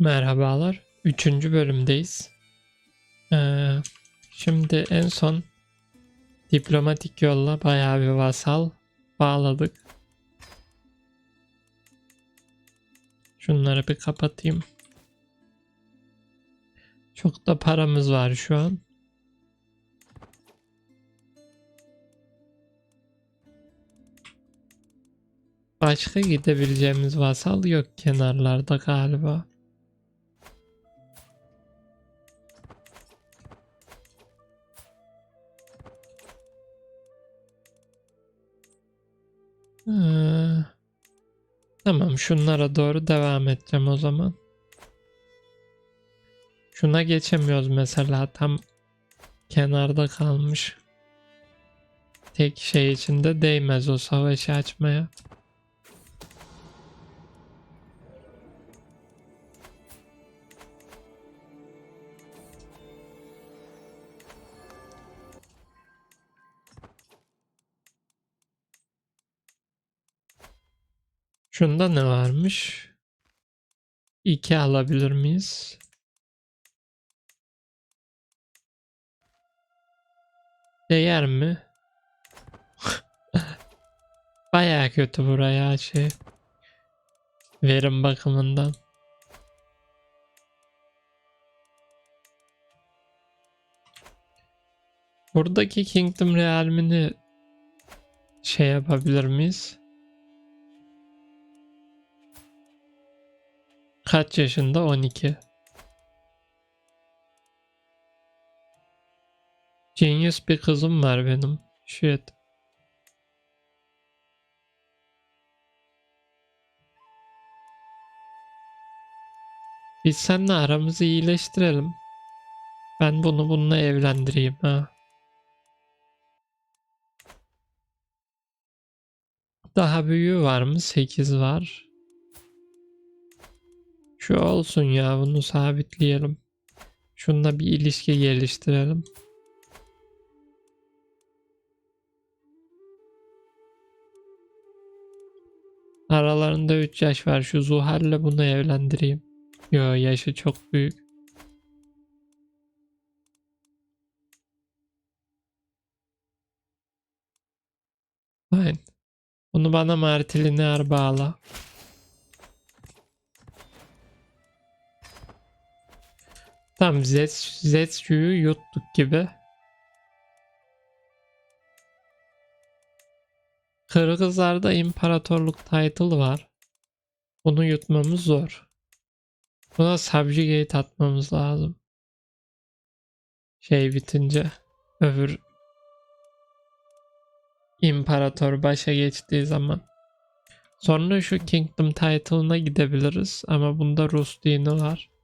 Merhabalar. Üçüncü bölümdeyiz. Ee, şimdi en son diplomatik yolla bayağı bir vasal bağladık. Şunları bir kapatayım. Çok da paramız var şu an. Başka gidebileceğimiz vasal yok kenarlarda galiba. Ee, tamam şunlara doğru devam edeceğim o zaman. Şuna geçemiyoruz mesela tam kenarda kalmış. Tek şey içinde değmez o savaşı açmaya. Şunda ne varmış? İki alabilir miyiz? Değer mi? Baya kötü buraya şey. Verim bakımından. Buradaki Kingdom realmini şey yapabilir miyiz? Kaç yaşında? 12. Genius bir kızım var benim. Shit. Biz seninle aramızı iyileştirelim. Ben bunu bununla evlendireyim ha. Daha büyüğü var mı? 8 var. Şu olsun ya bunu sabitleyelim. Şununla bir ilişki geliştirelim. Aralarında 3 yaş var. Şu Zuhal'le bunu evlendireyim. Yo yaşı çok büyük. Fine. Bunu bana Martilinear bağla. Tamam Zets, Zetsu'yu yuttuk gibi. Kırgızlarda imparatorluk title var. Bunu yutmamız zor. Buna subjugate atmamız lazım. Şey bitince öbür imparator başa geçtiği zaman. Sonra şu kingdom title'ına gidebiliriz ama bunda Rus dini var.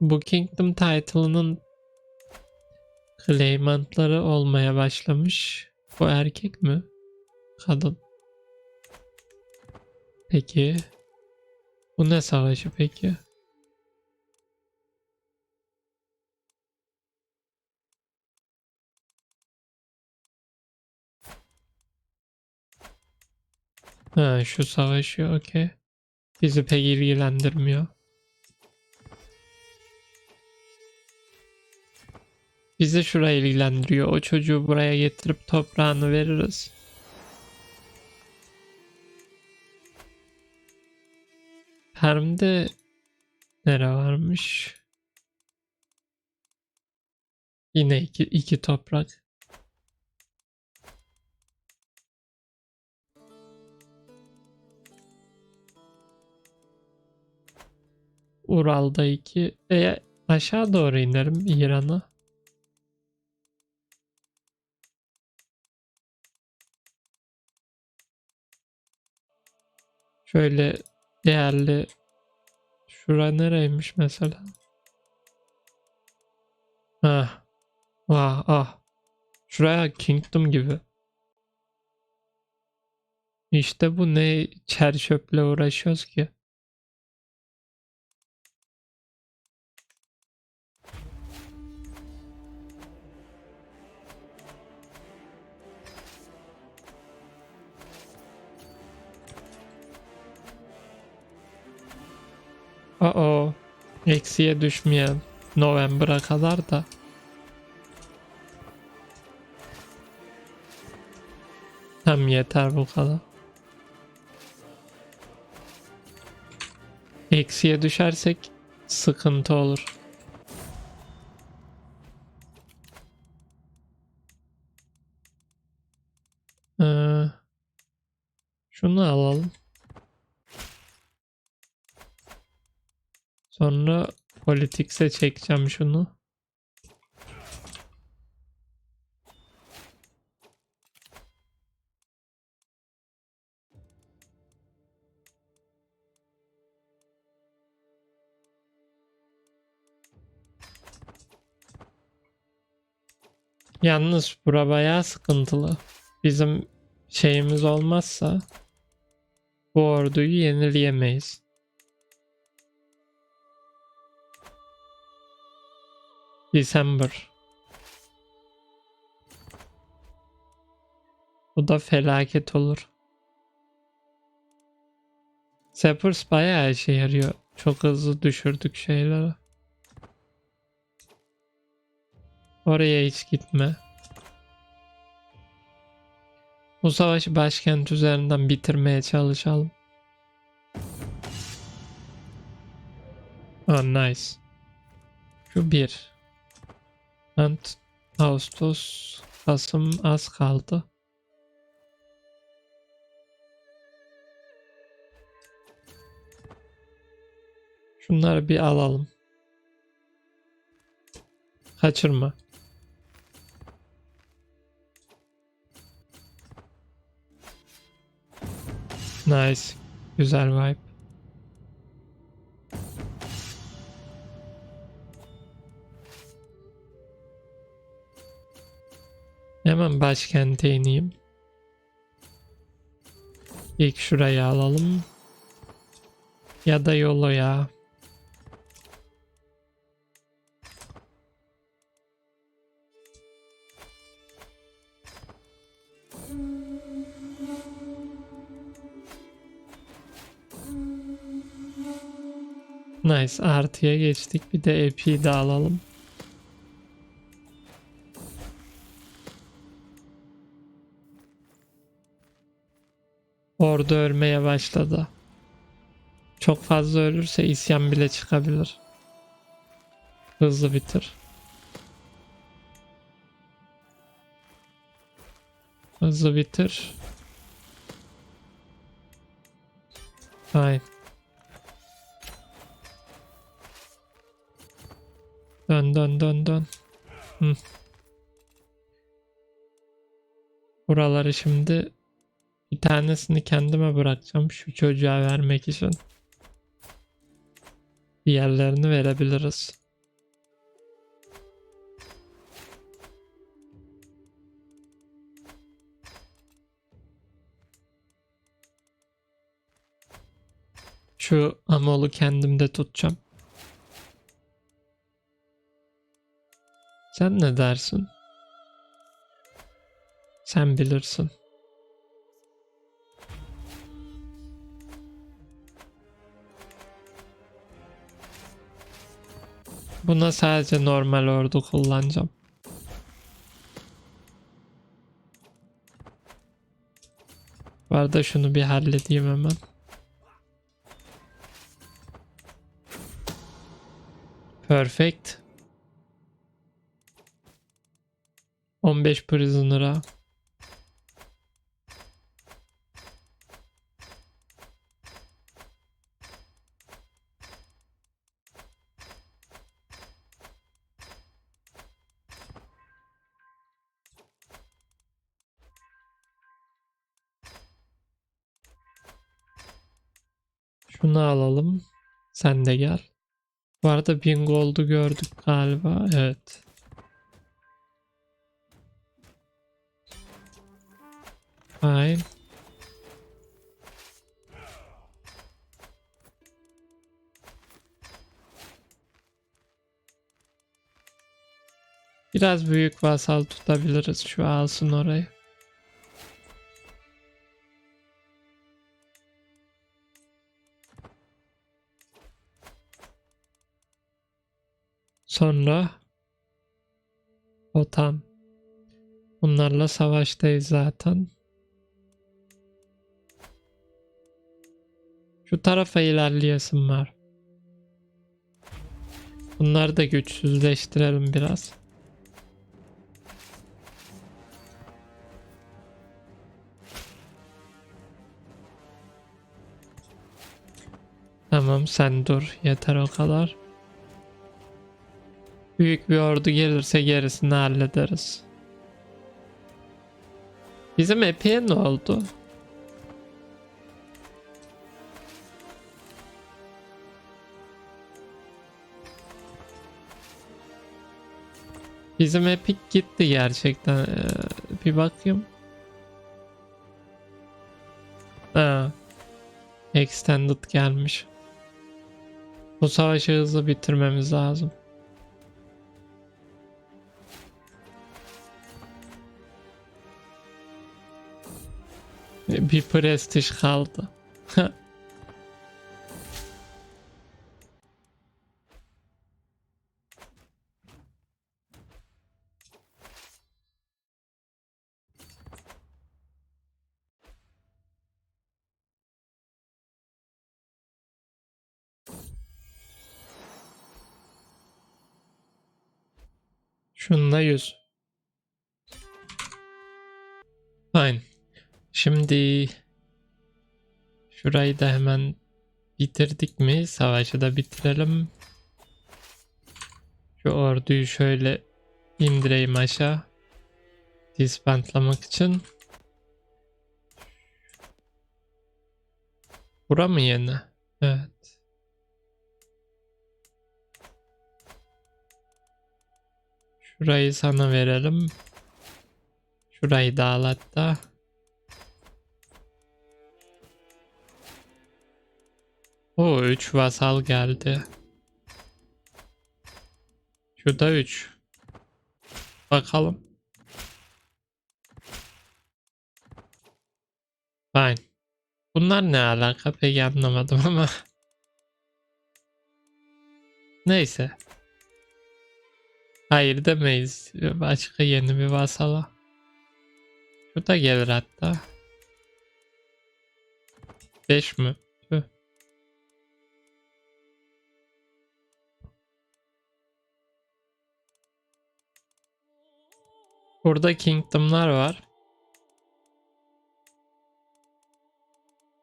Bu Kingdom title'ının claimantları olmaya başlamış. Bu erkek mi? Kadın. Peki. Bu ne savaşı peki? Ha şu savaşı okey. Bizi pek ilgilendirmiyor. Bizi şuraya ilgilendiriyor. O çocuğu buraya getirip toprağını veririz. Perm'de nere varmış? Yine iki, iki toprak. Ural'da iki. E, aşağı doğru inerim İran'a. Şöyle değerli şura nereymiş mesela? Ah. Ah ah. Şuraya Kingdom gibi. İşte bu ne çer çöple uğraşıyoruz ki. Aa, eksiye düşmeyen November'a kadar da. Tam yeter bu kadar. Eksiye düşersek sıkıntı olur. Ee, şunu alalım. Sonra Politics'e çekeceğim şunu. Yalnız bura bayağı sıkıntılı. Bizim şeyimiz olmazsa bu orduyu yenileyemeyiz. December. Bu da felaket olur. Sappers bayağı işe yarıyor. Çok hızlı düşürdük şeyleri. Oraya hiç gitme. Bu savaşı başkent üzerinden bitirmeye çalışalım. Oh nice. Şu bir. And Ağustos, Kasım az kaldı. Şunları bir alalım. Kaçırma. Nice. Güzel vibe. Başkente ineyim. İlk şurayı alalım. Ya da yolu ya. Nice artıya geçtik. Bir de EP'yi de alalım. Ordu ölmeye başladı. Çok fazla ölürse isyan bile çıkabilir. Hızlı bitir. Hızlı bitir. Hayır. Dön dön dön dön. Hı. Buraları şimdi bir tanesini kendime bırakacağım şu çocuğa vermek için. Diğerlerini verebiliriz. Şu amolu kendimde tutacağım. Sen ne dersin? Sen bilirsin. Buna sadece normal ordu kullanacağım. Bu arada şunu bir halledeyim hemen. Perfect. 15 prisoner'a. Şunu alalım. Sen de gel. Bu arada 1000 gold'u gördük galiba. Evet. Fine. Biraz büyük vasal tutabiliriz. Şu alsın orayı. Sonra Otan. Bunlarla savaştayız zaten. Şu tarafa ilerleyesim var. Bunları da güçsüzleştirelim biraz. Tamam sen dur yeter o kadar. Büyük bir ordu gelirse gerisini hallederiz. Bizim epiye ne oldu? Bizim Epic gitti gerçekten. Ee, bir bakayım. Ha. Extended gelmiş. Bu savaşı hızlı bitirmemiz lazım. Bir prestij kaldı. Şununla 100. Fine. Şimdi şurayı da hemen bitirdik mi? Savaşı da bitirelim. Şu orduyu şöyle indireyim aşağı. Disbandlamak için. Bura mı yeni? Evet. Şurayı sana verelim. Şurayı da al hatta. O 3 vasal geldi. Şu da 3. Bakalım. Fine. Bunlar ne alaka pek anlamadım ama. Neyse. Hayır demeyiz. Başka yeni bir vasala. Şu da gelir hatta. 5 mi? Burada kingdomlar var.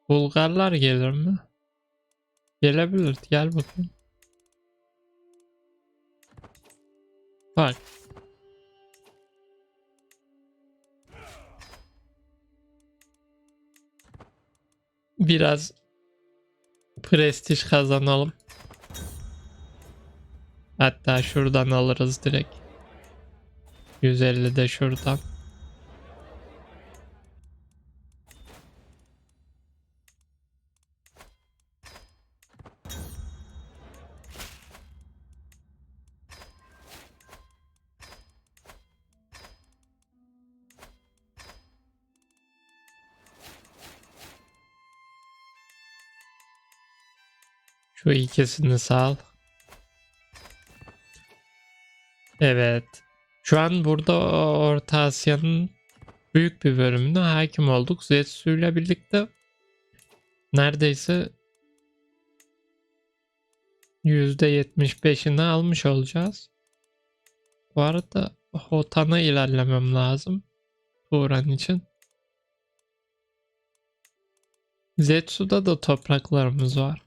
Bulgarlar gelir mi? Gelebilir. Gel bakayım. Bak. Biraz prestij kazanalım. Hatta şuradan alırız direkt. 150 de şuradan. Şu ikisini sal. Evet. Şu an burada Orta Asya'nın büyük bir bölümüne hakim olduk. Zetsu ile birlikte neredeyse %75'ini almış olacağız. Bu arada Hotan'a ilerlemem lazım. Turan için. Zetsu'da da topraklarımız var.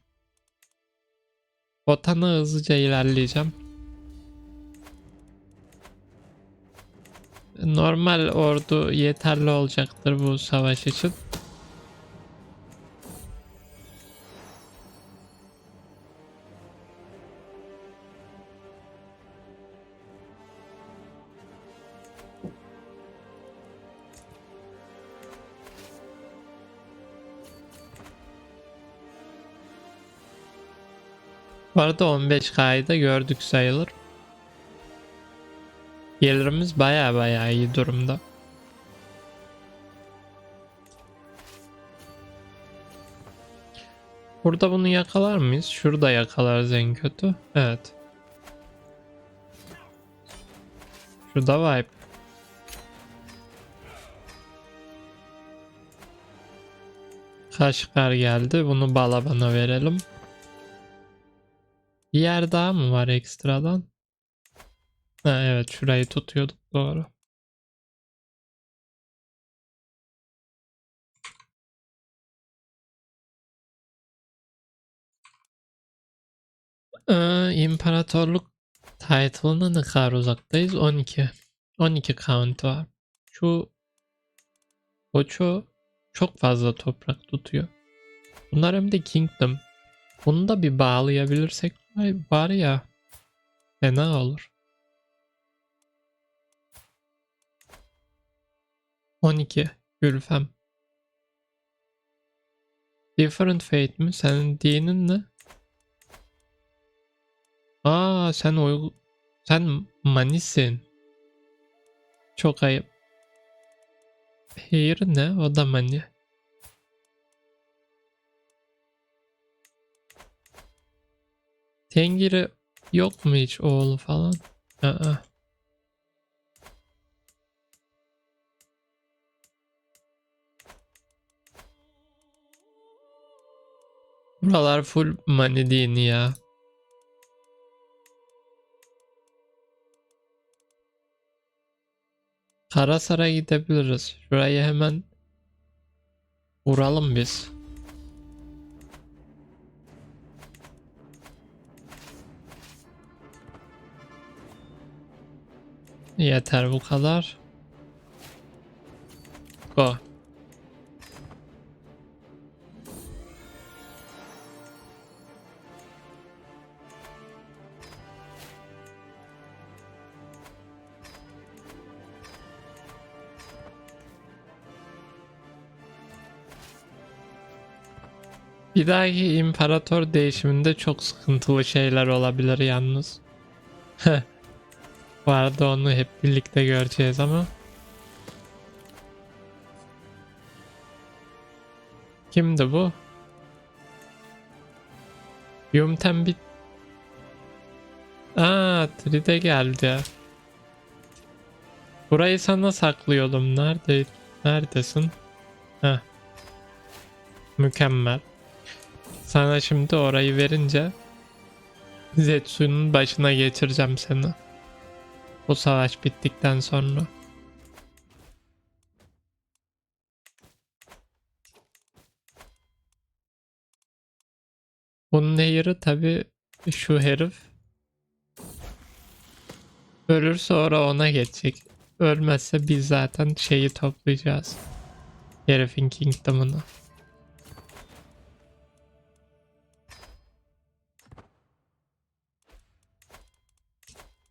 Hotan'a hızlıca ilerleyeceğim. Normal ordu yeterli olacaktır bu savaş için. Bu arada 15K'yı da gördük sayılır. Gelirimiz baya baya iyi durumda. Burada bunu yakalar mıyız? Şurada yakalarız en kötü. Evet. Şurada vibe. Kaşkar geldi. Bunu balabana verelim. Bir yer daha mı var ekstradan? Ha, evet şurayı tutuyorduk doğru. Ee, İmparatorluk title'ına ne kadar uzaktayız? 12. 12 count var. Şu Koço çok fazla toprak tutuyor. Bunlar hem de Kingdom. Bunu da bir bağlayabilirsek ay, var ya fena olur. 12 Gülfem. Different Fate mi? Senin dinin ne? Aa sen o sen manisin. Çok ayıp. Hayır ne? O da mani. Tengiri yok mu hiç oğlu falan? Aa. Buralar full mani dini ya. Karasar'a gidebiliriz. Şurayı hemen vuralım biz. Yeter bu kadar. Go. Bir dahaki imparator değişiminde çok sıkıntılı şeyler olabilir yalnız. Bu arada onu hep birlikte göreceğiz ama. Kimdi bu? Yumten bit. Aa, Tride geldi. Burayı sana saklıyordum. Nerede? Neredesin? Heh. Mükemmel. Sana şimdi orayı verince Zetsu'nun başına geçireceğim seni. Bu savaş bittikten sonra. Bunun nehri tabi şu herif ölür sonra ona geçecek. Ölmezse biz zaten şeyi toplayacağız. Herifin kingdom'unu.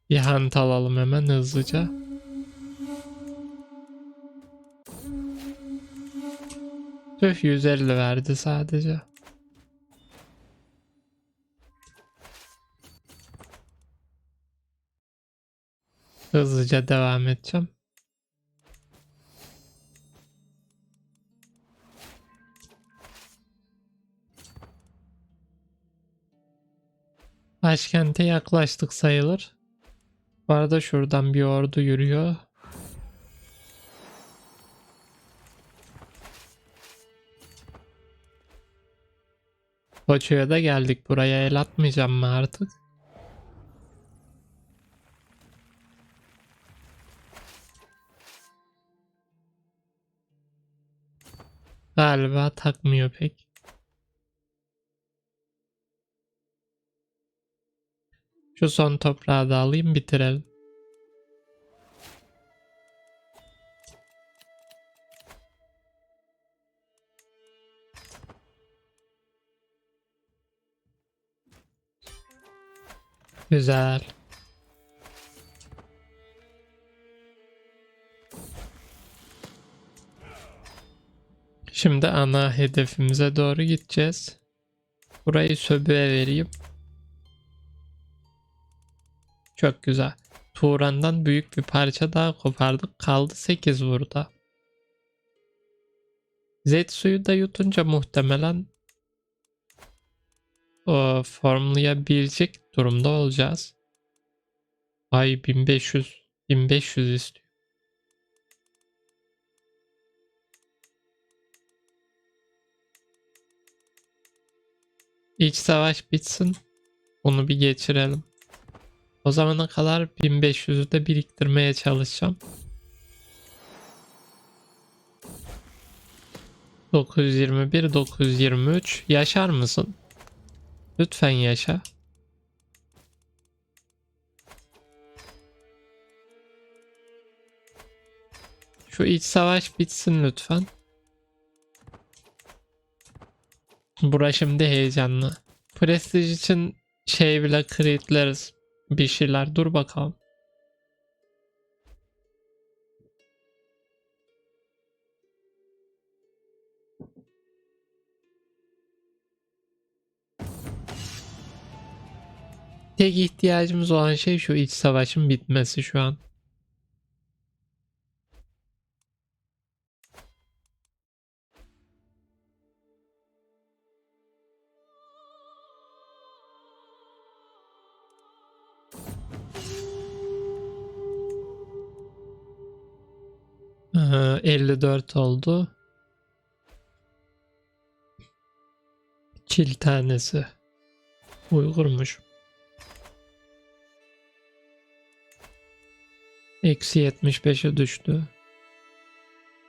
Bir hunt alalım hemen hızlıca. Tüh 150 verdi sadece. Hızlıca devam edeceğim. Başkente yaklaştık sayılır. Bu arada şuradan bir ordu yürüyor. Koçu'ya da geldik. Buraya el atmayacağım mı artık? Galiba takmıyor pek. Şu son toprağı da alayım bitirelim. Güzel. Şimdi ana hedefimize doğru gideceğiz. Burayı söbüğe vereyim. Çok güzel. Turan'dan büyük bir parça daha kopardık. Kaldı 8 burada. Zetsu'yu da yutunca muhtemelen o formlayabilecek durumda olacağız. Ay 1500 1500 istiyor. İç savaş bitsin. Bunu bir geçirelim. O zamana kadar 1500'ü de biriktirmeye çalışacağım. 921, 923. Yaşar mısın? Lütfen yaşa. Şu iç savaş bitsin lütfen. Bura şimdi heyecanlı. Prestij için şey bile create'leriz. Bir şeyler dur bakalım. Tek ihtiyacımız olan şey şu iç savaşın bitmesi şu an. 54 oldu. Çil tanesi. Uygurmuş. Eksi 75'e düştü.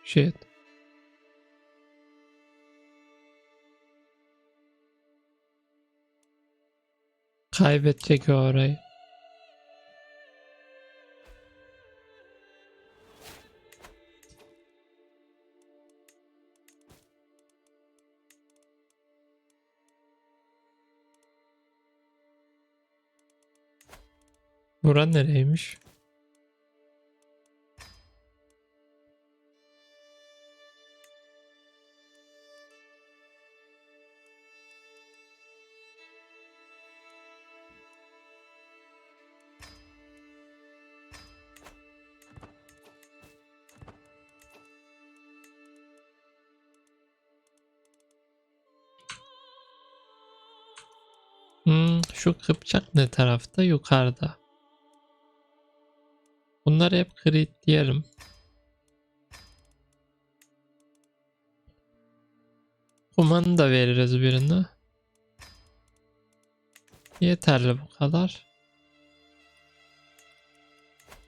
Shit. Kaybedecek orayı. Bura nereymiş? Hmm, şu Kıpçak ne tarafta? Yukarıda. Bunları hep crit diyelim. Kumanı da veririz birine. Yeterli bu kadar.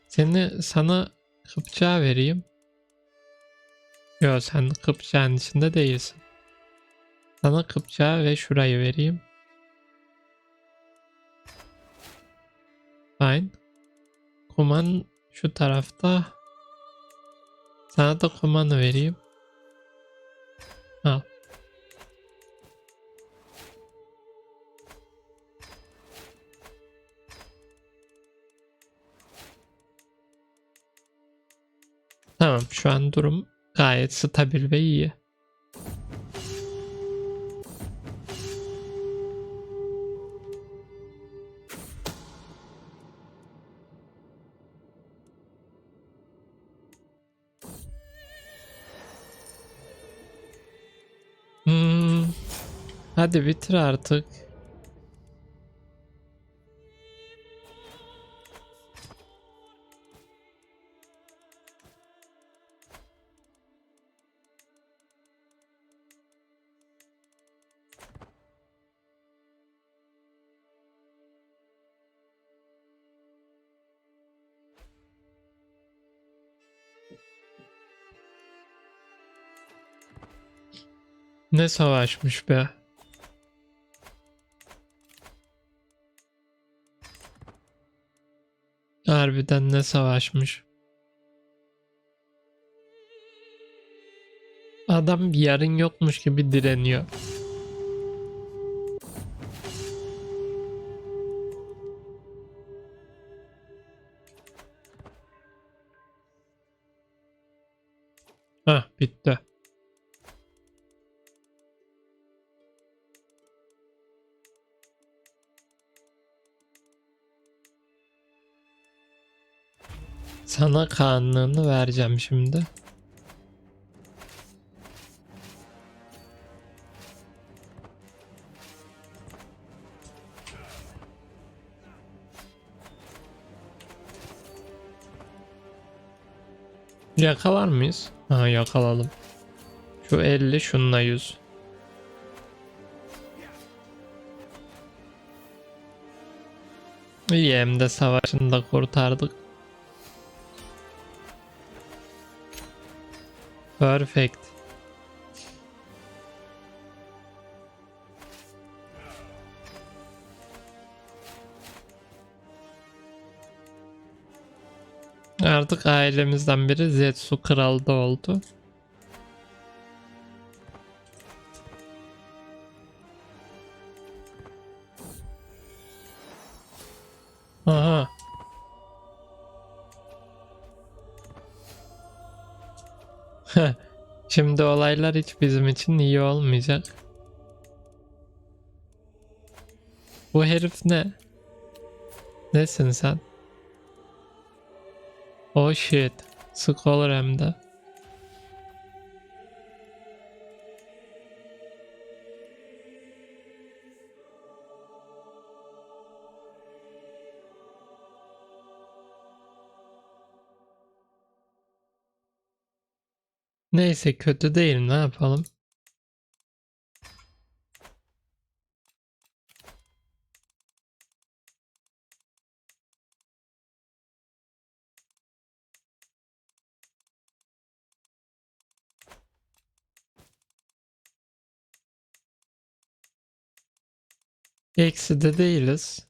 Seni sana Kıpçağı vereyim. Yo sen Kıpçağın içinde değilsin. Sana Kıpçağı ve şurayı vereyim. Fine. Kuman şu tarafta. Sana da kumanı vereyim. Al. Tamam şu an durum gayet stabil ve iyi. Hadi bitir artık. Ne savaşmış be. Harbiden ne savaşmış. Adam yarın yokmuş gibi direniyor. Hah bitti. Sana kanlığını vereceğim şimdi. Yakalar mıyız? Ha yakalalım. Şu 50 şununla 100. İyi hem de savaşını da kurtardık. Perfect. Artık ailemizden biri Zetsu kralı da oldu. Şimdi olaylar hiç bizim için iyi olmayacak. Bu herif ne? Nesin sen? Oh shit. Sık olur. Neyse kötü değil ne yapalım? Eksi de değiliz.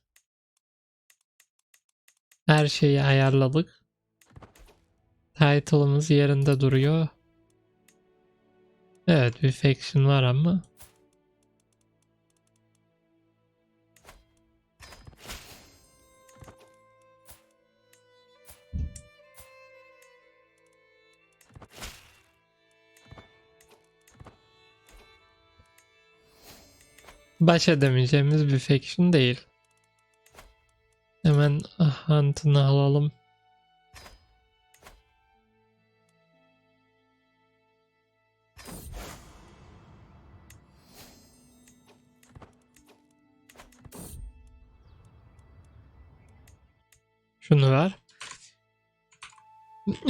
Her şeyi ayarladık. Title'ımız yerinde duruyor. Evet bir faction var ama. Baş edemeyeceğimiz bir faction değil. Hemen hunt'ını alalım.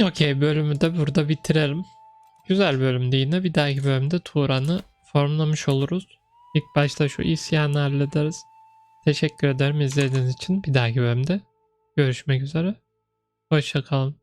Okey bölümü de burada bitirelim. Güzel bölümdü yine. Bir dahaki bölümde Turan'ı formlamış oluruz. İlk başta şu isyanı hallederiz. Teşekkür ederim izlediğiniz için. Bir dahaki bölümde görüşmek üzere. Hoşçakalın.